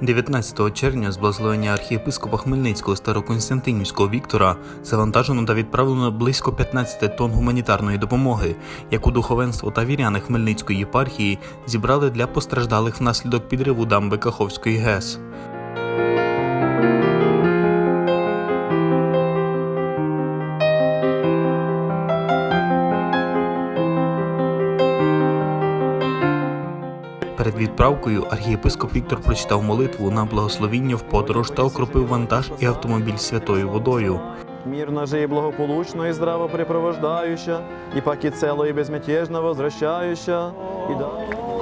19 червня з благословення архієпископа Хмельницького Староконстантинівського Віктора завантажено та відправлено близько 15 тонн гуманітарної допомоги, яку духовенство та віряни Хмельницької єпархії зібрали для постраждалих внаслідок підриву дамби Каховської ГЕС. Перед відправкою архієпископ Віктор прочитав молитву на благословіння в подорож та окропив вантаж і автомобіль святою водою. Мирно и благополучно и здраво препровождающа, и паки цело и безмятежно возвращающа, и да...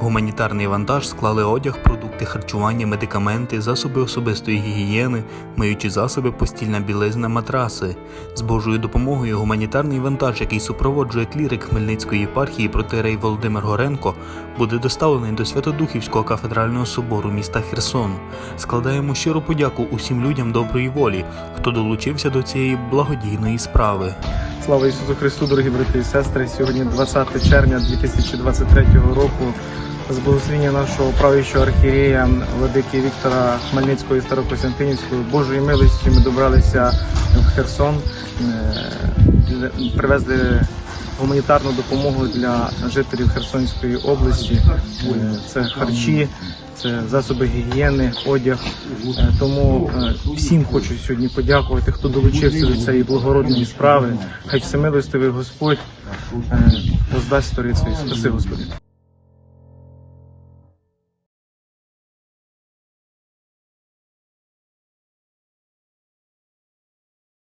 Гуманітарний вантаж склали одяг, продукти харчування, медикаменти, засоби особистої гігієни, миючі засоби, постільна білизна, матраси. З Божою допомогою гуманітарний вантаж, який супроводжує клірик Хмельницької єпархії протирей Володимир Горенко, буде доставлений до Святодухівського кафедрального собору міста Херсон. Складаємо щиру подяку усім людям доброї волі, хто долучився до цієї благодійної справи. Слава Ісусу Христу, дорогі брати і сестри. Сьогодні 20 червня 2023 року. З благословення нашого правлячого архієрея владики Віктора Хмельницького і Старокостянтинівського Божою милостю ми добралися в Херсон, е, привезли гуманітарну допомогу для жителів Херсонської області. Е, Це харчі, це засоби гігієни, одяг. Е, Тому всім хочу сьогодні подякувати, хто долучився до цієї благородної справи. Хай всемилостивий Господь воздасть сторицю. Спаси Господи.